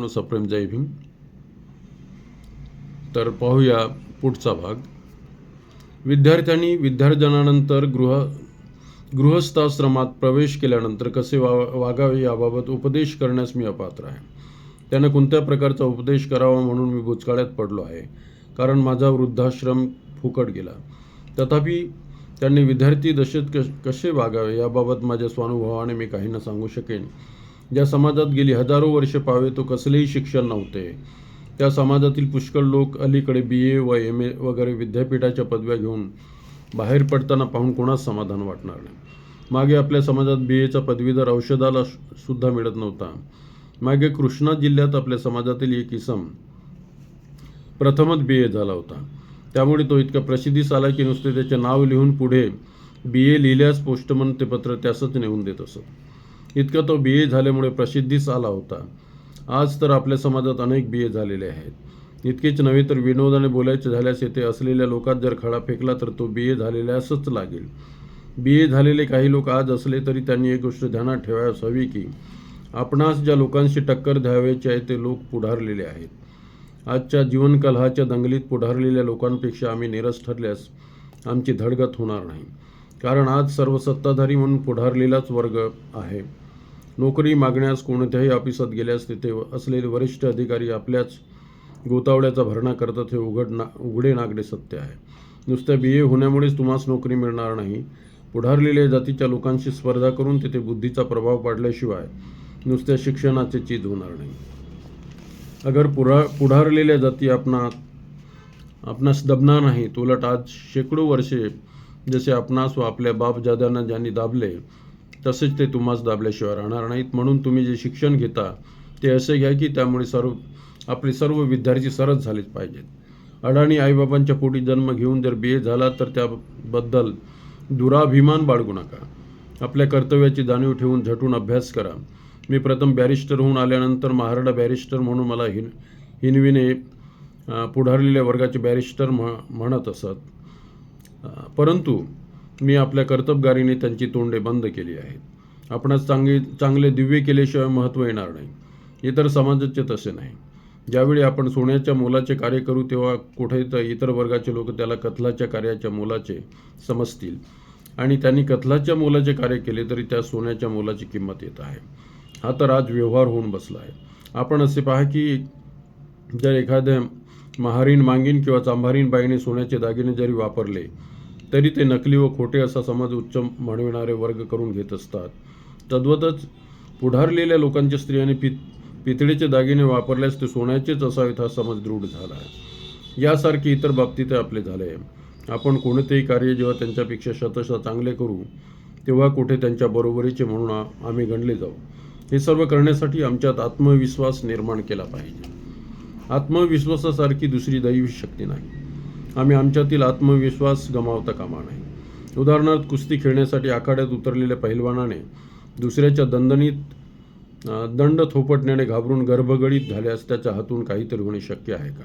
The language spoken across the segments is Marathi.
मित्रांनो सप्रेम जय भीम. तर पाहूया पुढचा भाग. विद्यार्थ्यांनी विद्यार्जनानंतर गृह गृहस्थाश्रमात प्रवेश केल्यानंतर कसे वा वागावे याबाबत उपदेश करण्यास मी अपात्र आहे. त्यानं कोणत्या प्रकारचा उपदेश करावा म्हणून मी भूतकाळात पडलो आहे? कारण माझा वृद्धाश्रम फुकट गेला. तथापि त्यांनी विद्यार्थी दशेत कश कसे वागावे याबाबत माझ्या स्वानुभवाने मी काहींना सांगू शकेन. ज्या समाजात गेली हजारो वर्षे पावे तो कसलेही शिक्षण नव्हते. त्या समाजातील पुष्कळ लोक अलीकडे बी ए व एम ए वगैरे विद्यापीठाच्या पदव्या घेऊन बाहेर पडताना पाहून कोणाच समाधान वाटणार नाही. मागे आपल्या समाजात बी एचा पदवीधर औषधाला सुद्धा मिळत नव्हता. मागे कृष्णा जिल्ह्यात आपल्या समाजातील एक इसम प्रथमच बी ए झाला होता. त्यामुळे तो इतका प्रसिद्धीस आला की नुसते त्याचे नाव लिहून पुढे बी ए लिहिल्यास पोस्टमन ते पत्र त्यासच नेऊन देत असत. इतका तो बी ए झाल्यामुळे प्रसिद्धीस आला होता. आज तर आपल्या समाजात अनेक बी ए झालेले आहेत. इतकेच नव्हे तर विनोदाने बोलायचे झाल्यास येथे असलेल्या लोकात जर खडा फेकला तर तो बी ए झालेल्यासच लागेल. बी ए झालेले काही लोक आज असले तरी त्यांनी एक गोष्ट ध्यानात ठेवायस हवी की आपणास ज्या लोकांशी टक्कर द्यावयाची आहे ते लोक पुढारलेले आहेत. आजच्या जीवनकलहाच्या दंगलीत पुढारलेल्या लोकांपेक्षा आम्ही निरस ठरल्यास आमची धडगत होणार नाही. कारण आज सर्व सत्ताधारी म्हणून पुढारलेलाच वर्ग आहे. नोकरी मागण्यास कोणत्याही ऑफिसात गेल्यास तिथे असलेले वरिष्ठ अधिकारी आपल्याच गोतावळ्याचा भरणा करतात हे उघड ना उघडे नागडे सत्य आहे. नुसत्या बी ए होण्यामुळेच तुम्हास नोकरी मिळणार नाही. पुढारलेल्या जातीच्या लोकांशी स्पर्धा करून तिथे बुद्धीचा प्रभाव पाडल्याशिवाय नुसत्या शिक्षणाचे चीज होणार नाही. अगर पुरा पुढारलेल्या जाती आपणा आपणास दबणार नाहीत उलट आज शेकडो वर्षे जसे आपणास व आपल्या बापजाद्यांना ज्यांनी दाबले तसेच ते तुम्हास दाबल्याशिवाय राहणार नाहीत. म्हणून तुम्ही जे शिक्षण घेता ते असे घ्या की त्यामुळे सर्व आपले सर्व विद्यार्थी सरस झालेच पाहिजेत. अडाणी आईबाबांच्या पोटी जन्म घेऊन जर बी ए झाला तर त्याबद्दल दुराभिमान बाळगू नका. आपल्या कर्तव्याची जाणीव ठेवून झटून अभ्यास करा. मी प्रथम बॅरिस्टर होऊन आल्यानंतर महाराडा बॅरिस्टर म्हणून मला हिन हिनविने पुढारलेल्या वर्गाचे बॅरिस्टर म्ह म्हणत असत. परंतु मी आपल्या कर्तबगारीने त्यांची तोंडे बंद केली आहेत. आपणास चांगले चांगले दिव्य केल्याशिवाय महत्त्व येणार नाही. इतर समाजाचे तसे नाही. ज्यावेळी आपण सोन्याच्या मोलाचे कार्य करू तेव्हा कुठे इतर वर्गाचे लोक त्याला कथलाच्या कार्याच्या मोलाचे समजतील. आणि त्यांनी कथलाच्या मोलाचे कार्य केले तरी त्या सोन्याच्या मोलाची किंमत येत आहे. हा तर आज व्यवहार होऊन बसला आहे. आपण असे पहा की जर एखाद्या महारीन मांगीन किंवा चांभारीन बाईने सोन्याचे दागिने जरी वापरले तरी ते नकली व खोटे असा समज उच्च म्हणविणारे वर्ग करून घेत असतात. तद्वतच पुढारलेल्या लोकांच्या स्त्रियांनी पित पितळेचे दागिने वापरल्यास ते सोन्याचेच असावेत हा समज दृढ झाला आहे. यासारखे इतर बाबतीत आपले झाले आहे. आपण कोणतेही कार्य जेव्हा त्यांच्यापेक्षा शतशः चांगले करू तेव्हा कुठे त्यांच्या बरोबरीचे म्हणून आम्ही गणले जाऊ. हे सर्व करण्यासाठी आमच्यात आत्मविश्वास निर्माण केला पाहिजे. आत्मविश्वासासारखी दुसरी दैवी शक्ती नाही. आम्ही आमच्यातील आत्मविश्वास गमावता कामा नाही उदाहरणार्थ कुस्ती खेळण्यासाठी आखाड्यात उतरलेल्या पहिलवानाने दुसऱ्याच्या दंडनीत दंड थोपटण्याने घाबरून गर्भगडीत झाल्यास त्याच्या हातून काहीतरी होणे शक्य आहे का?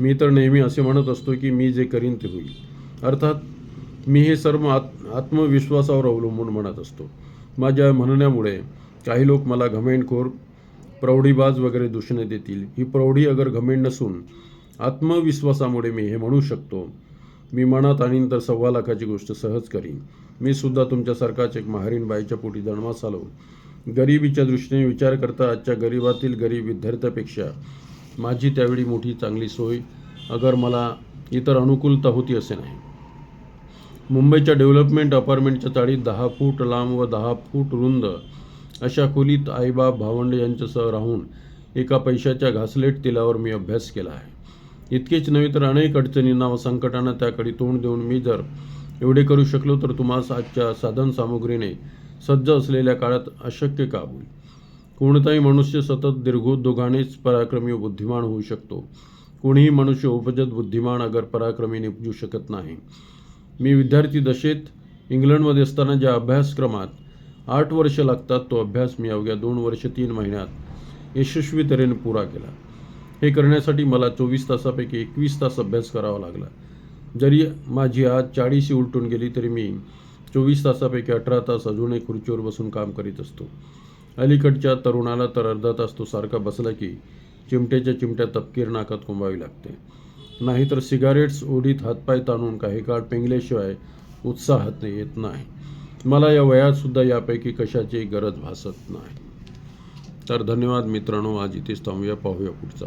मी तर नेहमी असे म्हणत असतो की मी जे करीन ते होईल. अर्थात मी हे सर्व आत् आत्मविश्वासावर अवलंबून म्हणत असतो. माझ्या म्हणण्यामुळे काही लोक मला घमेंडखोर प्रौढीबाज वगैरे दूषणे देतील ही प्रौढी अगर घमेंड नसून आत्मविश्वासामुळे मी हे म्हणू शकतो. मी मनात आणीन तर सव्वा लाखाची गोष्ट सहज करीन. मी सुद्धा तुमच्यासारखाच एक महारीण बाईच्या पोटी जन्मास आलो. गरिबीच्या दृष्टीने विचार करता आजच्या गरिबातील गरीब विद्यार्थ्यापेक्षा माझी त्यावेळी मोठी चांगली सोय अगर मला इतर अनुकूलता होती असे नाही. मुंबईच्या डेव्हलपमेंट अपार्टमेंटच्या चाळीत दहा फूट लांब व दहा फूट रुंद अशा खोलीत आईबाप भावंडे यांच्यासह राहून एका पैशाच्या घासलेट तिलावर मी अभ्यास केला आहे. इतकेच नव्हे तर अनेक अडचणींना व संकटांना त्याकडे तोंड देऊन मी जर एवढे करू शकलो तर तुम्हास आजच्या साधनसामुग्रीने सज्ज असलेल्या काळात अशक्य का होईल? कोणताही मनुष्य सतत दीर्घोद्योगानेच पराक्रमी बुद्धिमान होऊ शकतो. कोणीही मनुष्य उपजत बुद्धिमान अगर पराक्रमी निपजू शकत नाही. मी विद्यार्थी दशेत इंग्लंडमध्ये असताना ज्या अभ्यासक्रमात आठ वर्ष लागतात तो अभ्यास मी अवघ्या दोन वर्ष तीन महिन्यात यशस्वी तऱ्हेने पुरा केला. हे करण्यासाठी मला चोवीस तासापैकी एकवीस तास अभ्यास करावा लागला. जरी माझी आज चाळीशी उलटून गेली तरी मी चोवीस तासापैकी अठरा तास अजूनही खुर्चीवर बसून काम करीत असतो. अलीकडच्या तरुणाला तर अर्धा तास तो सारखा बसला की चिमट्याच्या चिमट्या तपकीर नाकात कोंबावी लागते. नाहीतर सिगारेट्स ओढीत हातपाय ताणून काही काळ पेंगल्याशिवाय उत्साहात येत नाही. मला या वयातसुद्धा यापैकी कशाची गरज भासत नाही. तर धन्यवाद मित्रांनो आज इथेच थांबूया पाहूया पुढचा